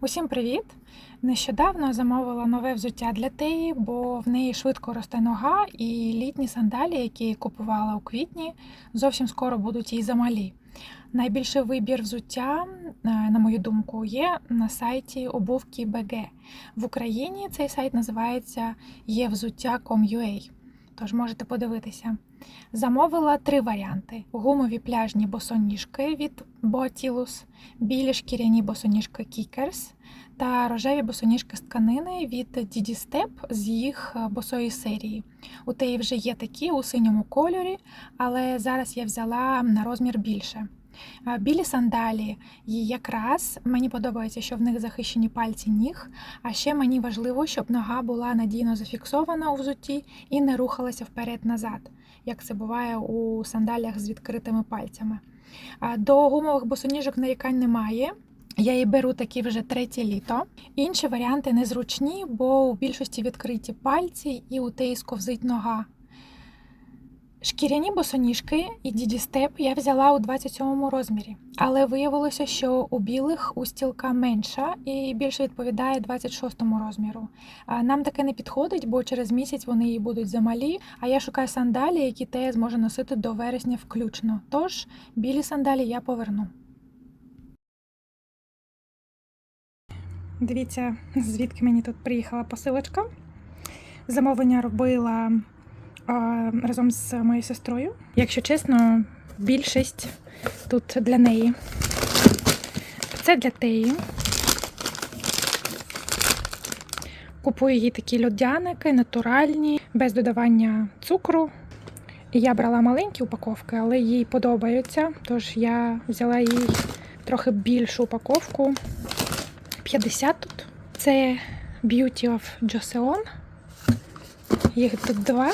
Усім привіт! Нещодавно замовила нове взуття для Теї, бо в неї швидко росте нога, і літні сандалі, які купувала у квітні, зовсім скоро будуть їй замалі. Найбільший вибір взуття, е, на мою думку, є на сайті обувки BG. В Україні цей сайт називається євзуття.com.ua, тож можете подивитися. Замовила три варіанти: гумові пляжні босоніжки від Boatilus, білі шкіряні босоніжки Kickers та рожеві босоніжки з тканини від Didi Step з їх е, босої серії. У теї вже є такі у синьому кольорі, але зараз я взяла на розмір більше. Білі сандалі якраз мені подобається, що в них захищені пальці ніг. А ще мені важливо, щоб нога була надійно зафіксована у взутті і не рухалася вперед-назад, як це буває у сандалях з відкритими пальцями. До гумових босоніжок нарікань немає. Я її беру такі вже третє літо. Інші варіанти незручні, бо у більшості відкриті пальці і у теї сковзить нога. Шкіряні босоніжки і Didi Step я взяла у 27 розмірі, але виявилося, що у білих устілка менша і більше відповідає 26 розміру. Нам таке не підходить, бо через місяць вони їй будуть замалі. А я шукаю сандалі, які тея зможе носити до вересня включно. Тож білі сандалі я поверну. Дивіться, звідки мені тут приїхала посилочка. Замовлення робила разом з моєю сестрою. Якщо чесно, більшість тут для неї. Це для Теї. Купую їй такі льодяники, натуральні, без додавання цукру. І Я брала маленькі упаковки, але їй подобаються. Тож я взяла їй трохи більшу упаковку. 50 тут. Це Beauty of Joseon. Їх тут два.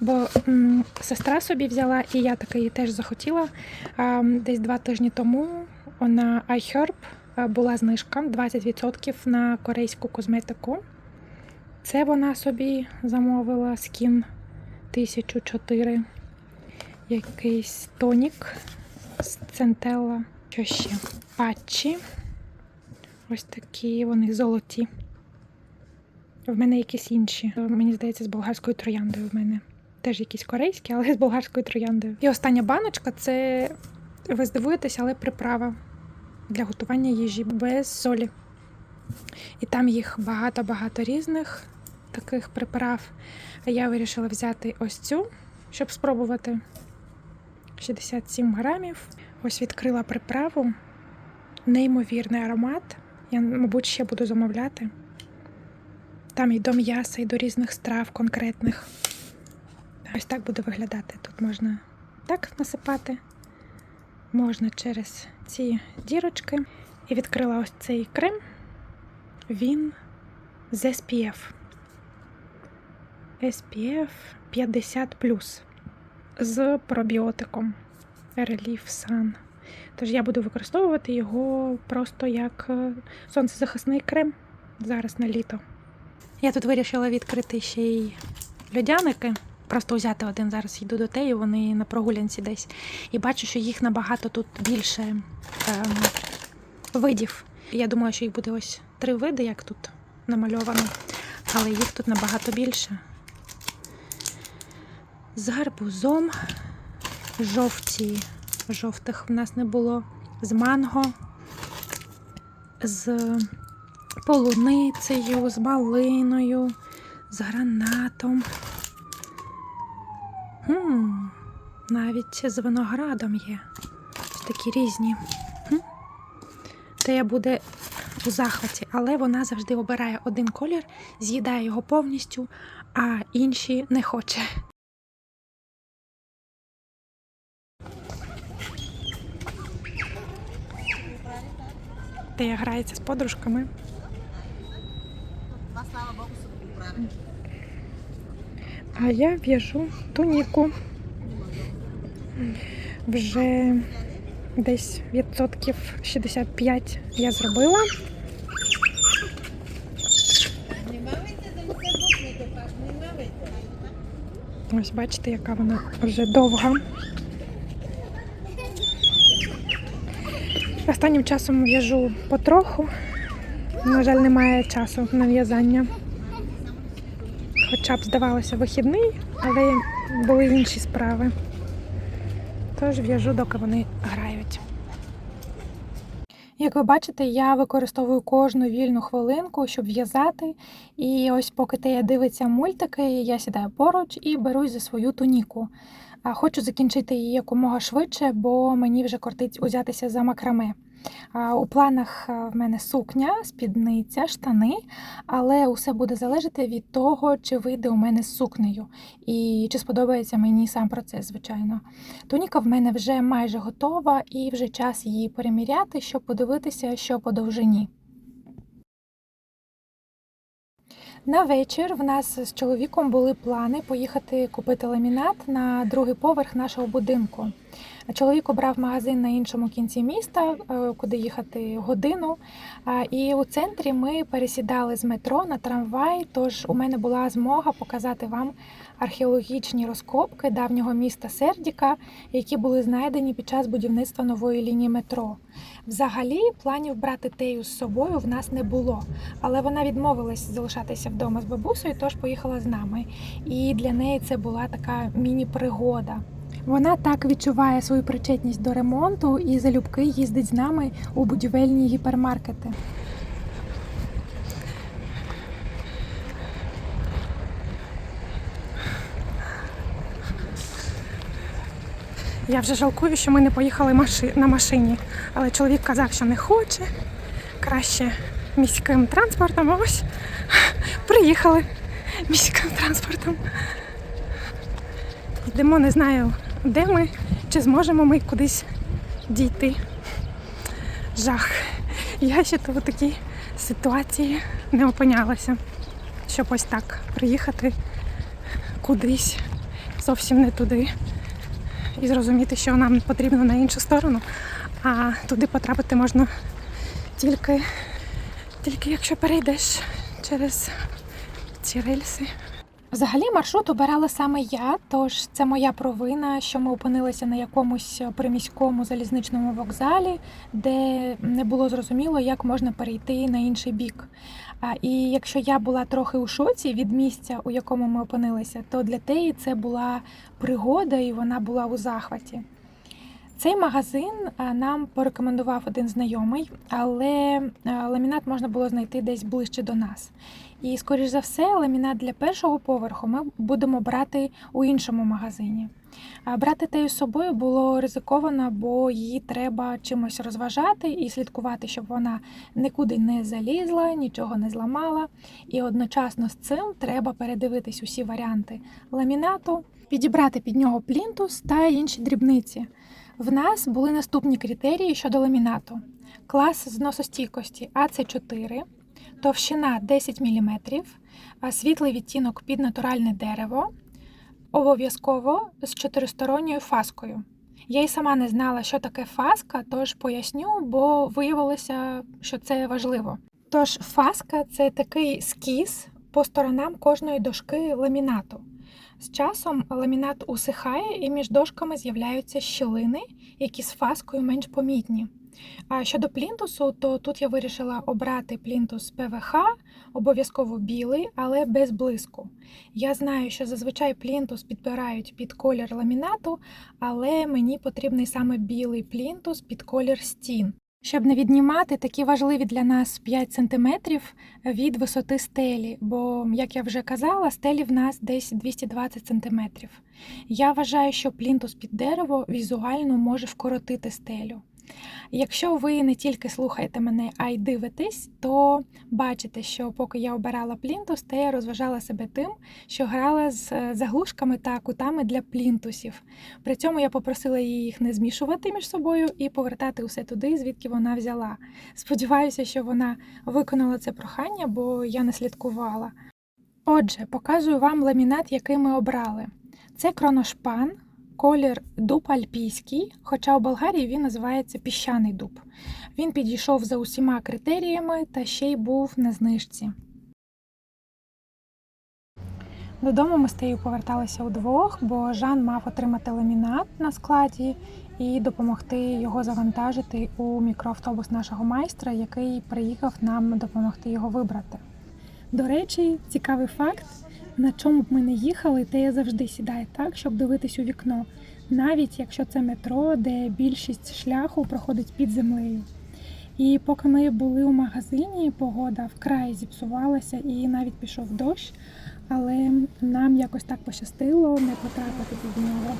Бо м, сестра собі взяла, і я таки теж захотіла. А, десь два тижні тому на iHerb була знижка 20% на корейську косметику. Це вона собі замовила скін 1004. Якийсь тонік з центелла. Що ще? Патчі. Ось такі вони золоті. В мене якісь інші. Мені здається, з болгарською трояндою в мене. Теж якісь корейські, але з болгарською трояндою. І остання баночка це, ви здивуєтеся, але приправа для готування їжі без солі. І там їх багато-багато різних таких приправ. Я вирішила взяти ось цю, щоб спробувати. 67 грамів. Ось відкрила приправу. Неймовірний аромат. Я, мабуть, ще буду замовляти. Там і до м'яса, і до різних страв конкретних. Ось так буде виглядати. Тут можна так насипати, можна через ці дірочки. І відкрила ось цей крем. Він з SPF. SPF 50 з пробіотиком Relief Sun. Тож я буду використовувати його просто як е, сонцезахисний крем зараз на літо. Я тут вирішила відкрити ще й льодяники. Просто взяти один зараз йду до теї, вони на прогулянці десь. І бачу, що їх набагато тут більше ем, видів. Я думаю, що їх буде ось три види, як тут намальовано, але їх тут набагато більше. З гарбузом, жовті, жовтих в нас не було, з манго, з полуницею, з малиною, з гранатом. М, Навіть з виноградом є. Такі різні. М. Тея буде у захваті, але вона завжди обирає один колір, з'їдає його повністю, а інші не хоче. Тея грається з подружками. А я в'яжу туніку. Вже десь відсотків 65 я зробила. Ось бачите, яка вона вже довга. Останнім часом в'яжу потроху, На жаль, немає часу на в'язання. Хоча б здавалося вихідний, але були інші справи. Тож в'яжу, доки вони грають. Як ви бачите, я використовую кожну вільну хвилинку, щоб в'язати. І ось поки Тея дивиться мультики, я сідаю поруч і берусь за свою туніку. Хочу закінчити її якомога швидше, бо мені вже кортить узятися за макраме. У планах в мене сукня, спідниця, штани, але усе буде залежати від того, чи вийде у мене з сукнею і чи сподобається мені сам процес, звичайно. Туніка в мене вже майже готова, і вже час її переміряти, щоб подивитися, що по довжині. На вечір в нас з чоловіком були плани поїхати купити ламінат на другий поверх нашого будинку. Чоловік обрав магазин на іншому кінці міста, е, куди їхати годину. І у центрі ми пересідали з метро на трамвай. Тож у мене була змога показати вам археологічні розкопки давнього міста Сердіка, які були знайдені під час будівництва нової лінії метро. Взагалі, планів брати Тею з собою в нас не було, але вона відмовилась залишатися вдома з бабусею, тож поїхала з нами. І для неї це була така міні-пригода. Вона так відчуває свою причетність до ремонту і залюбки їздить з нами у будівельні гіпермаркети. Я вже жалкую, що ми не поїхали маши- на машині, але чоловік казав, що не хоче. Краще міським транспортом. Ось приїхали міським транспортом. Йдемо, не знаю, де ми, чи зможемо ми кудись дійти. Жах. Я ще то в такій ситуації не опинялася, щоб ось так приїхати кудись зовсім не туди і зрозуміти, що нам потрібно на іншу сторону, а туди потрапити можна тільки, тільки якщо перейдеш через ці рельси. Взагалі маршрут обирала саме я, тож це моя провина, що ми опинилися на якомусь приміському залізничному вокзалі, де не було зрозуміло, як можна перейти на інший бік. І якщо я була трохи у шоці від місця, у якому ми опинилися, то для Теї це була пригода і вона була у захваті. Цей магазин нам порекомендував один знайомий, але ламінат можна було знайти десь ближче до нас. І, скоріш за все, ламінат для першого поверху ми будемо брати у іншому магазині. Брати тею з собою було ризиковано, бо її треба чимось розважати і слідкувати, щоб вона нікуди не залізла, нічого не зламала. І одночасно з цим треба передивитись усі варіанти ламінату, підібрати під нього плінтус та інші дрібниці. В нас були наступні критерії щодо ламінату: клас зносостійкості АЦ4, товщина 10 мм, світлий відтінок під натуральне дерево, обов'язково з чотиристоронньою фаскою. Я й сама не знала, що таке фаска, тож поясню, бо виявилося, що це важливо. Тож фаска це такий скіз по сторонам кожної дошки ламінату. З часом ламінат усихає і між дошками з'являються щілини, які з фаскою менш помітні. А щодо плінтусу, то тут я вирішила обрати плінтус ПВХ, обов'язково білий, але без блиску. Я знаю, що зазвичай плінтус підбирають під колір ламінату, але мені потрібний саме білий плінтус під колір стін. Щоб не віднімати такі важливі для нас 5 см від висоти стелі, бо, як я вже казала, стелі в нас десь 220 см. Я вважаю, що плінтус під дерево візуально може вкоротити стелю. Якщо ви не тільки слухаєте мене, а й дивитесь, то бачите, що поки я обирала плінтус, то я розважала себе тим, що грала з е, заглушками та кутами для плінтусів. При цьому я попросила її їх не змішувати між собою і повертати усе туди, звідки вона взяла. Сподіваюся, що вона виконала це прохання, бо я не слідкувала. Отже, показую вам ламінат, який ми обрали. Це кроношпан, колір дуб альпійський, хоча у Болгарії він називається піщаний дуб. Він підійшов за усіма критеріями та ще й був на знижці. Додому ми з Теєю поверталися удвох, бо Жан мав отримати ламінат на складі і допомогти його завантажити у мікроавтобус нашого майстра, який приїхав нам допомогти його вибрати. До речі, цікавий факт: на чому б ми не їхали, Тея завжди сідає так, щоб дивитись у вікно, навіть якщо це метро, де більшість шляху проходить під землею. І поки ми були у магазині, погода вкрай зіпсувалася і навіть пішов дощ, але нам якось так пощастило не потрапити під нього.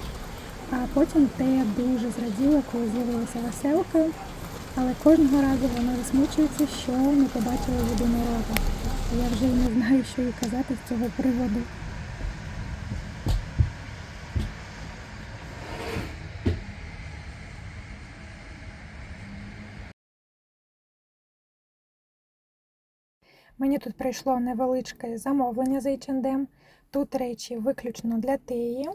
А потім Тея дуже зраділа, коли з'явилися веселки, але кожного разу вона засмучується, що не побачила єдинорога. Я вже не знаю, що їй казати з цього приводу. Мені тут прийшло невеличке замовлення з H&M. Тут речі виключно для Теї.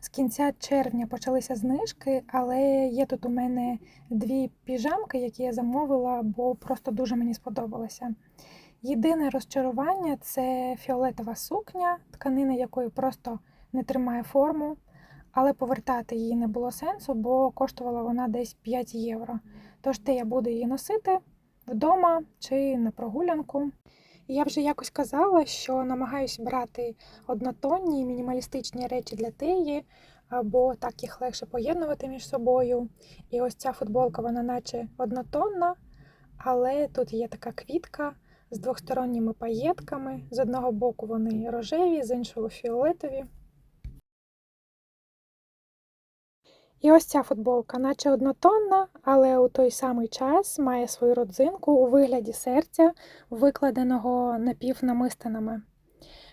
З кінця червня почалися знижки, але є тут у мене дві піжамки, які я замовила, бо просто дуже мені сподобалося. Єдине розчарування це фіолетова сукня, тканина якої просто не тримає форму, але повертати її не було сенсу, бо коштувала вона десь 5 євро. Тож те я буду її носити вдома чи на прогулянку. Я вже якось казала, що намагаюся брати однотонні мінімалістичні речі для теї, бо так їх легше поєднувати між собою. І ось ця футболка, вона наче однотонна, але тут є така квітка з двосторонніми паєтками. З одного боку вони рожеві, з іншого фіолетові. І ось ця футболка, наче однотонна, але у той самий час має свою родзинку у вигляді серця, викладеного напівнамистинами.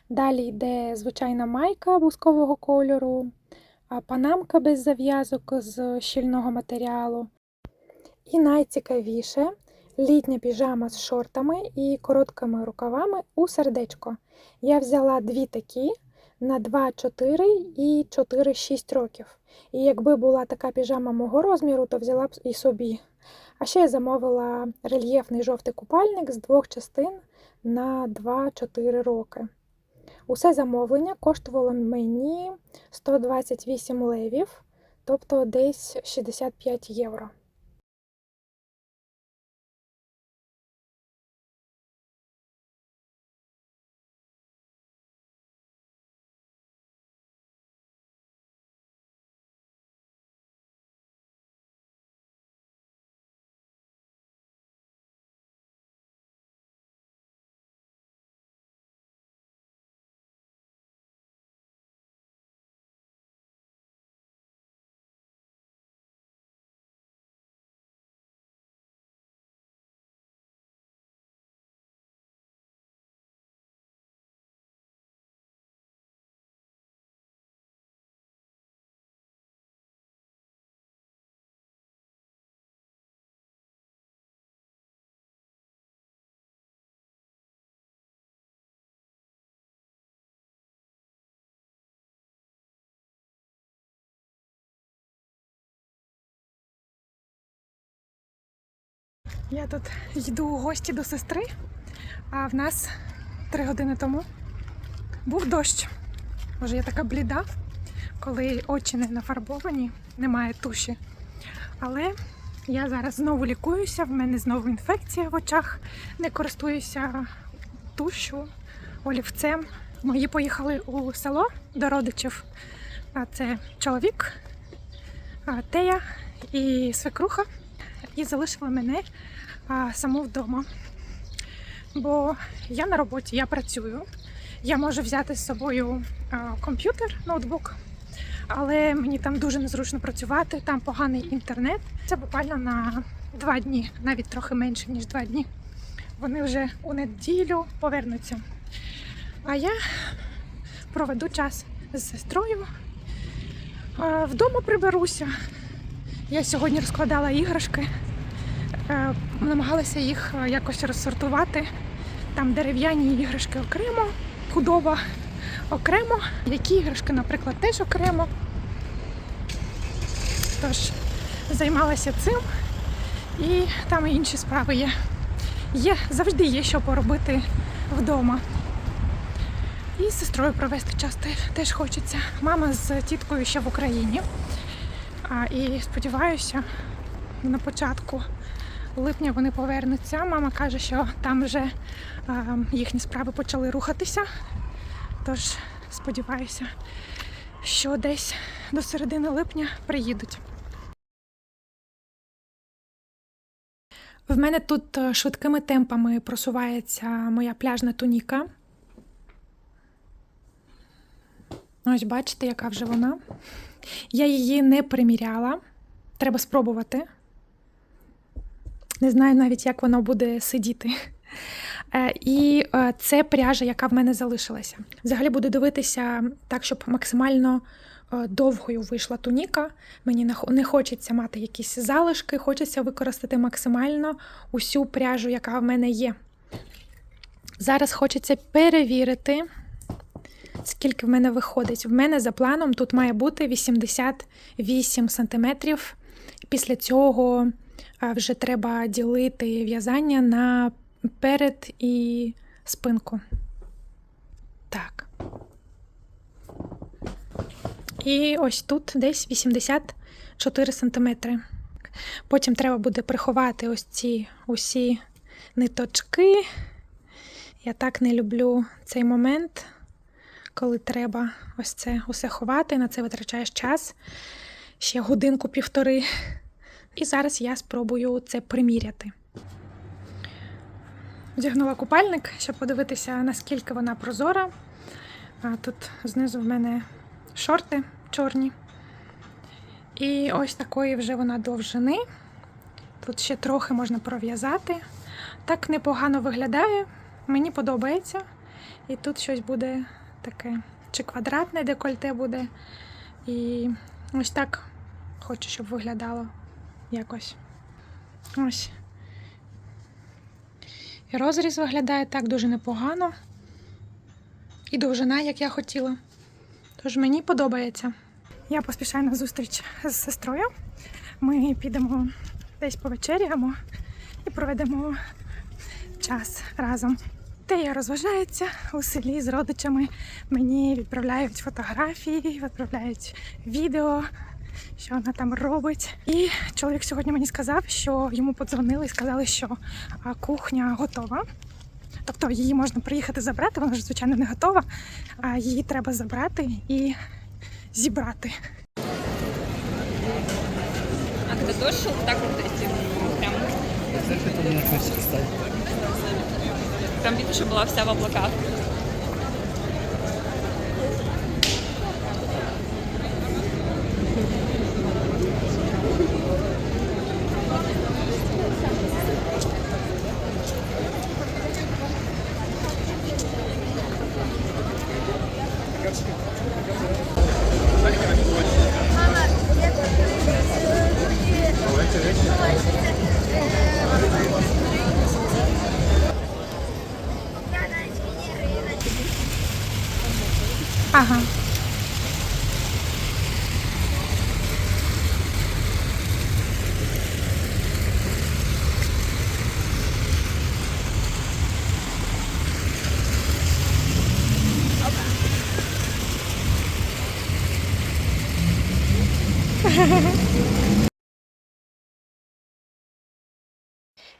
Далі йде звичайна майка бускового кольору, панамка без зав'язок з щільного матеріалу. І найцікавіше літня піжама з шортами і короткими рукавами у сердечко. Я взяла дві такі на 2-4 і 4-6 років. І якби була така піжама мого розміру, то взяла б і собі. А ще я замовила рельєфний жовтий купальник з двох частин на 2-4 роки. Усе замовлення коштувало мені 128 левів, тобто десь 65 євро. Я тут йду у гості до сестри, а в нас три години тому був дощ. Може, я така бліда, коли очі не нафарбовані, немає туші. Але я зараз знову лікуюся, в мене знову інфекція в очах, не користуюся тушу, олівцем. Мої поїхали у село до родичів. А це чоловік, Тея і свекруха. І залишили мене а, саму вдома. Бо я на роботі, я працюю. Я можу взяти з собою а, комп'ютер, ноутбук, але мені там дуже незручно працювати, там поганий інтернет. Це буквально на два дні, навіть трохи менше, ніж два дні. Вони вже у неділю повернуться. А я проведу час з сестрою. Вдома приберуся. Я сьогодні розкладала іграшки, намагалася їх е, якось розсортувати. Там дерев'яні іграшки окремо, худоба окремо, які іграшки, наприклад, теж окремо. Тож займалася цим і там і інші справи є. Є, завжди є що поробити вдома. І з сестрою провести час теж хочеться. Мама з тіткою ще в Україні. А, і сподіваюся, на початку липня вони повернуться. Мама каже, що там вже їхні справи почали рухатися. Тож сподіваюся, що десь до середини липня приїдуть. В мене тут е, швидкими темпами просувається моя пляжна туніка. Ось бачите, яка вже вона. Я її не приміряла. Треба спробувати. Не знаю навіть, як воно буде сидіти. Е, І е, це пряжа, яка в мене залишилася. Взагалі буду дивитися так, щоб максимально е, довгою вийшла туніка. Мені не хочеться мати якісь залишки, хочеться використати максимально усю пряжу, яка в мене є. Зараз хочеться перевірити, скільки в мене виходить. В мене за планом тут має бути 88 см. Після цього вже треба ділити в'язання на перед і спинку. Так. І ось тут десь 84 см. Потім треба буде приховати ось ці усі ниточки. Я так не люблю цей момент, коли треба ось це усе ховати, на це витрачаєш час ще годинку-півтори. І зараз я спробую це приміряти. Вдягнула купальник, щоб подивитися, наскільки вона прозора. Тут знизу в мене шорти чорні. І ось такої вже вона довжини. Тут ще трохи можна пров'язати. Так непогано виглядає, мені подобається. І тут щось буде таке, чи квадратне декольте буде. І ось так хочу, щоб виглядало якось. Ось. І розріз виглядає так дуже непогано. І довжина, як я хотіла. Тож мені подобається. Я поспішаю на зустріч з сестрою. Ми підемо десь повечеряємо і проведемо час разом. Та я розважається у селі з родичами. Мені відправляють фотографії, відправляють відео, що вона там робить. І чоловік сьогодні мені сказав, що йому подзвонили і сказали, що а, кухня готова. Тобто її можна приїхати забрати, вона ж звичайно не готова, а її треба забрати і зібрати. А когда дождь шел, так вот эти прям Это мне хочется стать. прям видишь, что была вся в облаках.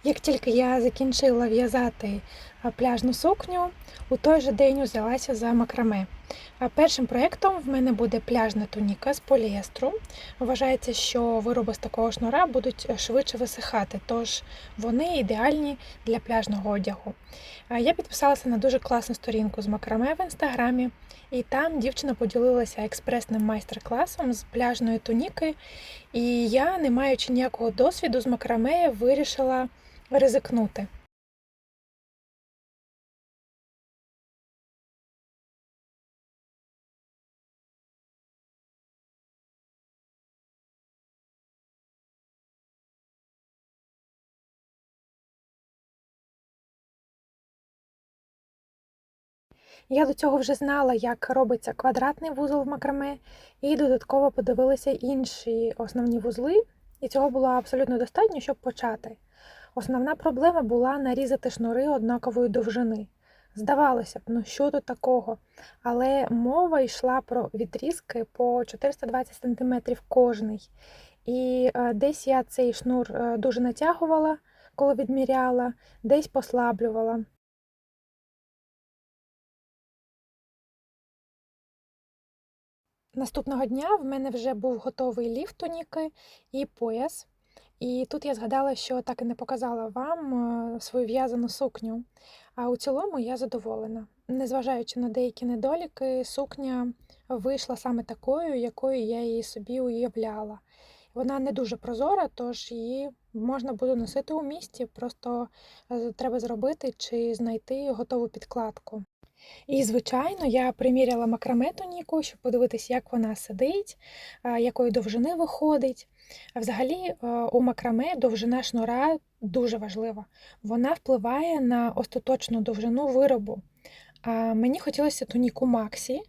Як тільки я закінчила в'язати пляжну сукню, у той же день узялася за макраме. Першим проєктом в мене буде пляжна туніка з поліестру. Вважається, що вироби з такого шнура будуть е, швидше висихати, тож вони ідеальні для пляжного одягу. Я підписалася на дуже класну сторінку з макраме в інстаграмі, і там дівчина поділилася експресним майстер-класом з пляжної туніки. І я, не маючи ніякого досвіду з макраме, вирішила ризикнути. Я до цього вже знала, як робиться квадратний вузол в макраме, і додатково подивилася інші основні вузли, і цього було абсолютно достатньо, щоб почати. Основна проблема була нарізати шнури однакової довжини. Здавалося б, ну що тут такого? Але мова йшла про відрізки по 420 см кожний. І е, десь я цей шнур е, дуже натягувала, коли відміряла, десь послаблювала. Наступного дня в мене вже був готовий ліфт туніки і пояс. І тут я згадала, що так і не показала вам е, свою в'язану сукню. А у цілому я задоволена. Незважаючи на деякі недоліки, сукня вийшла саме такою, якою я її собі уявляла. Вона не дуже прозора, тож її можна буде носити у місті, просто е, треба зробити чи знайти готову підкладку. І, звичайно, я приміряла макраме туніку, щоб подивитися, як вона сидить, якої довжини виходить. А Взагалі, е, у макраме довжина шнура дуже важлива. Вона впливає на остаточну довжину виробу. Мені хотілося туніку Максі,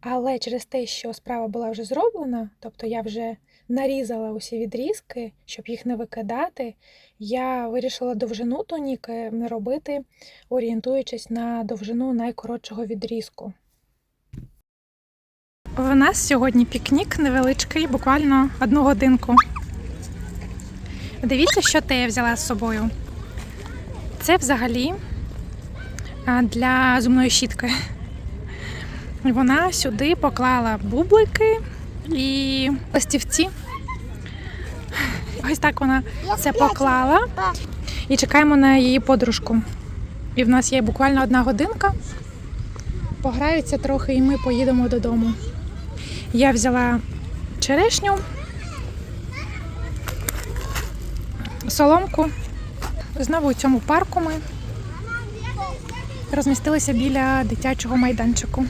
але через те, що справа була вже зроблена, тобто я вже нарізала усі відрізки, щоб їх не викидати, я вирішила довжину туніки робити, орієнтуючись на довжину найкоротшого відрізку. У нас сьогодні пікнік невеличкий, буквально одну годинку. Дивіться, що те я взяла з собою. Це взагалі для зубної щітки. Вона сюди поклала бублики і листівці. Ось так вона це поклала. І чекаємо на її подружку. І в нас є буквально одна годинка. Пограються трохи, і ми поїдемо додому. Я взяла черешню, соломку. Знову у цьому парку ми розмістилися біля дитячого майданчику.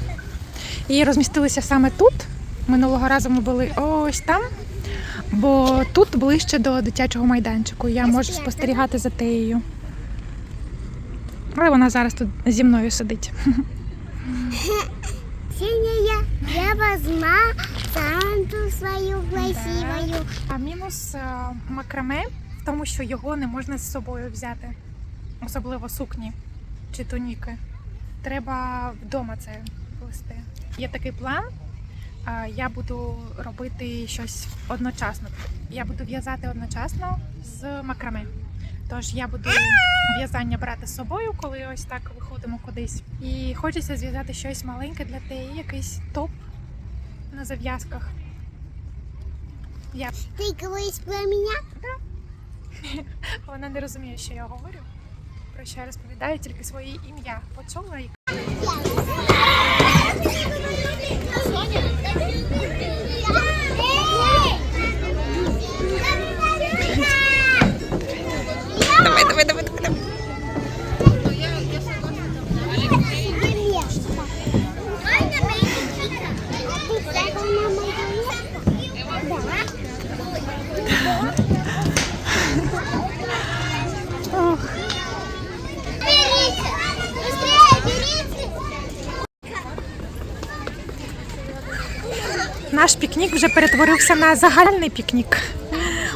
І розмістилися саме тут. Минулого разу ми були ось там, бо тут ближче до дитячого майданчику. Я можу спостерігати за теєю. Але вона зараз тут зі мною сидить. Синяя, я возьма Санту свою красивую. А мінус е, макраме в тому, що його не можна з собою взяти, особливо сукні чи туніки. Треба вдома це плести. Є такий план. Я буду робити щось одночасно. Я буду в'язати одночасно з макраме. Тож я буду в'язання брати з собою, коли ось так виходимо кудись. І хочеться зв'язати щось маленьке для теї, якийсь топ на зав'язках. Я Ты говоришь про меня? Вона не розуміє, що я говорю. Про що я розповідаю тільки своє ім'я. Почула і наш пікнік вже перетворився на загальний пікнік.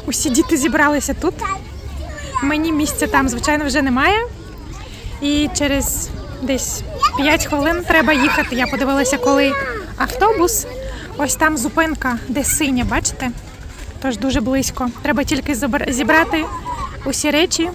Усі діти зібралися тут. Мені місця там, звичайно, вже немає. І через десь 5 хвилин треба їхати. Я подивилася, коли автобус. Ось там зупинка, де синя, бачите? Тож дуже близько. Треба тільки зібрати усі речі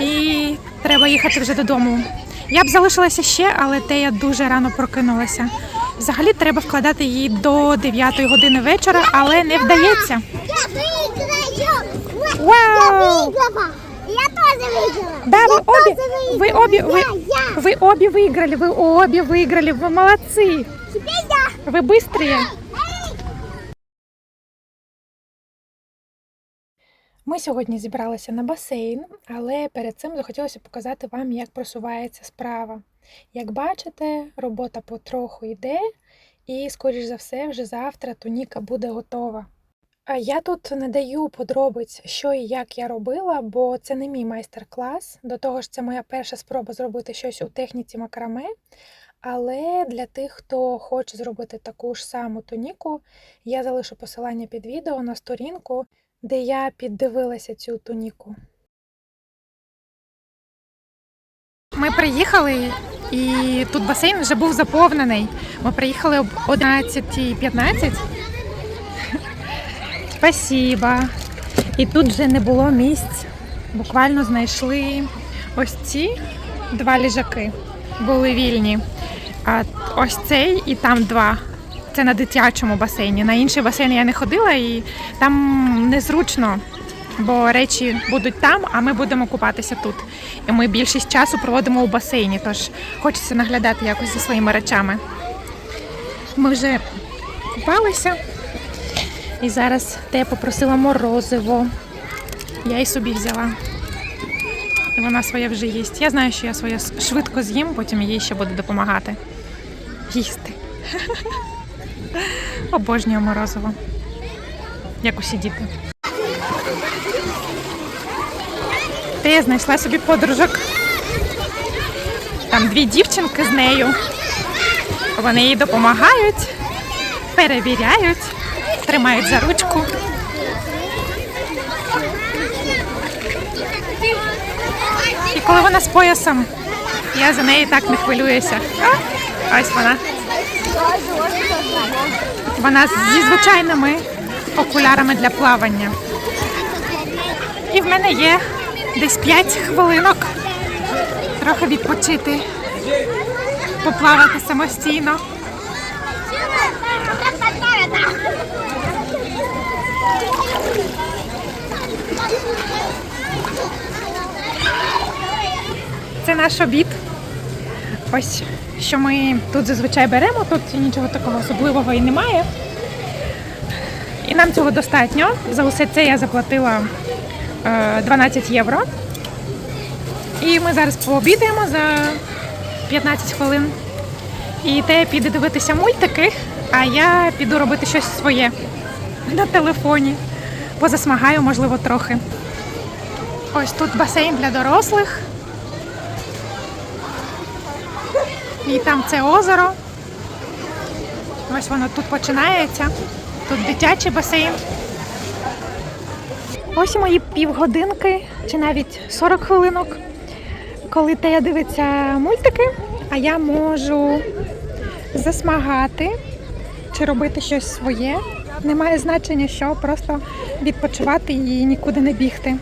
і треба їхати вже додому. Я б залишилася ще, але Тея дуже рано прокинулася. Взагалі треба вкладати її до 9 години вечора, але не вдається. Я выиграю! Вау! Выиграла! Я тоже выиграла! Да, ви Я обі, тоже ви выиграла! обі, ви, Я, я! ви обі виграли, ви обі виграли, ви молодці. Теперь я! Ви бистрі. Ми сьогодні зібралися на басейн, але перед цим захотілося показати вам, як просувається справа. Як бачите, робота потроху йде, і, скоріш за все, вже завтра туніка буде готова. Я тут не даю подробиць, що і як я робила, бо це не мій майстер-клас. До того ж, це моя перша спроба зробити щось у техніці макраме. Але для тих, хто хоче зробити таку ж саму туніку, я залишу посилання під відео на сторінку, де я піддивилася цю туніку. Ми приїхали, і тут басейн вже був заповнений. Ми приїхали об 11.15. Спасибо. І тут вже не було місць. Буквально знайшли ось ці два ліжаки. Були вільні. А ось цей і там два. Це на дитячому басейні. На інший басейн я не ходила і там незручно, бо речі будуть там, а ми будемо купатися тут. І ми більшість часу проводимо у басейні, тож хочеться наглядати якось за своїми речами. Ми вже купалися. І зараз те попросила морозиво. Я й собі взяла. І Вона своє вже їсть. Я знаю, що я своє швидко з'їм, потім їй ще буду допомагати. Їсти. Обожнюю морозиво. Як усі діти. Та я знайшла собі подружок. Там дві дівчинки з нею. Вони їй допомагають, перевіряють, тримають за ручку. І коли вона з поясом, я за неї так не хвилююся. А, ось вона. Вона зі звичайними окулярами для плавання. І в мене є десь 5 хвилинок трохи відпочити, поплавати самостійно. Це наш обід. Ось що ми тут зазвичай беремо, тут нічого такого особливого і немає. І нам цього достатньо. За усе це я заплатила 12 євро. І ми зараз пообідаємо за 15 хвилин. І те піде дивитися мультики, а я піду робити щось своє на телефоні. Позасмагаю, можливо, трохи. Ось тут басейн для дорослих. І там це озеро. Ось воно тут починається. Тут дитячий басейн. Ось мої півгодинки чи навіть 40 хвилинок, коли Тея дивиться мультики, а я можу засмагати чи робити щось своє. Немає значення, що просто відпочивати і нікуди не бігти.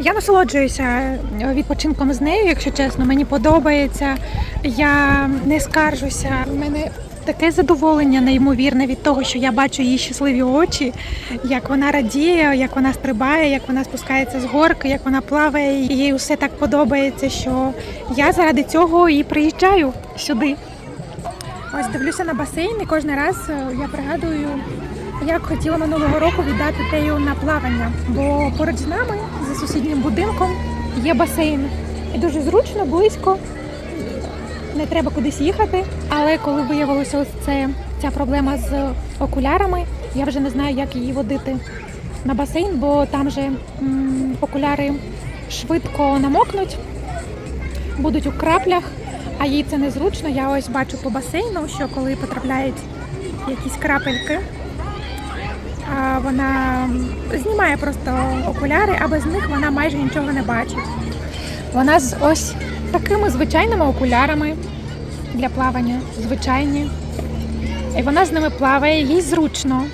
Я насолоджуюся відпочинком з нею, якщо чесно. Мені подобається. Я не скаржуся. У мене таке задоволення неймовірне від того, що я бачу її щасливі очі, як вона радіє, як вона стрибає, як вона спускається з горки, як вона плаває. І їй усе так подобається, що я заради цього і приїжджаю сюди. Ось дивлюся на басейн і кожен раз е, я пригадую, як хотіла минулого року віддати Тею на плавання, бо поруч з нами, за сусіднім будинком, є басейн. І дуже зручно, близько, не треба кудись їхати. Але коли виявилося ось це, ця проблема з окулярами, я вже не знаю, як її водити на басейн, бо там же м, окуляри швидко намокнуть, будуть у краплях, а їй це незручно. Я ось бачу по басейну, що коли потрапляють якісь крапельки, а вона знімає просто окуляри, а без них вона майже нічого не бачить. Вона з ось такими звичайними окулярами для плавання, звичайні. І вона з ними плаває, їй зручно.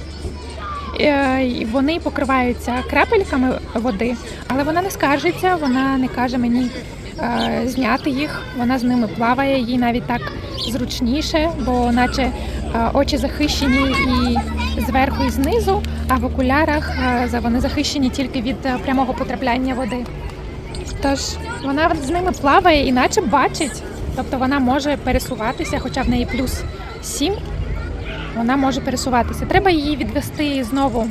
Е, і Вони покриваються крапельками води, але вона не скаржиться, вона не каже мені е, зняти їх. Вона з ними плаває, їй навіть так зручніше, бо наче е, очі захищені і зверху, і знизу, а в окулярах вони захищені тільки від прямого потрапляння води. Тож вона з ними плаває і наче бачить. Тобто вона може пересуватися, хоча в неї плюс 7, вона може пересуватися. Треба її відвести знову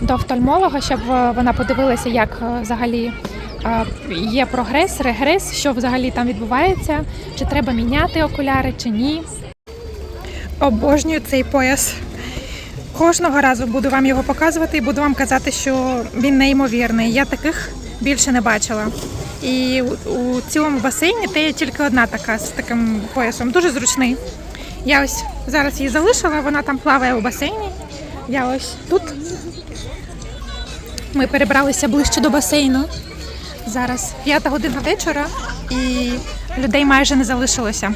до офтальмолога, щоб е, вона подивилася, як е, взагалі е, є прогрес, регрес, що взагалі там відбувається, чи треба міняти окуляри, чи ні. Обожнюю цей пояс. Кожного разу буду вам його показувати і буду вам казати, що він неймовірний. Я таких більше не бачила. І у- цілому басейні те є тільки одна така з таким поясом. Дуже зручний. Я ось зараз її залишила, вона там плаває у басейні. Я ось тут. Ми перебралися ближче до басейну. Зараз п'ята година вечора і людей майже не залишилося.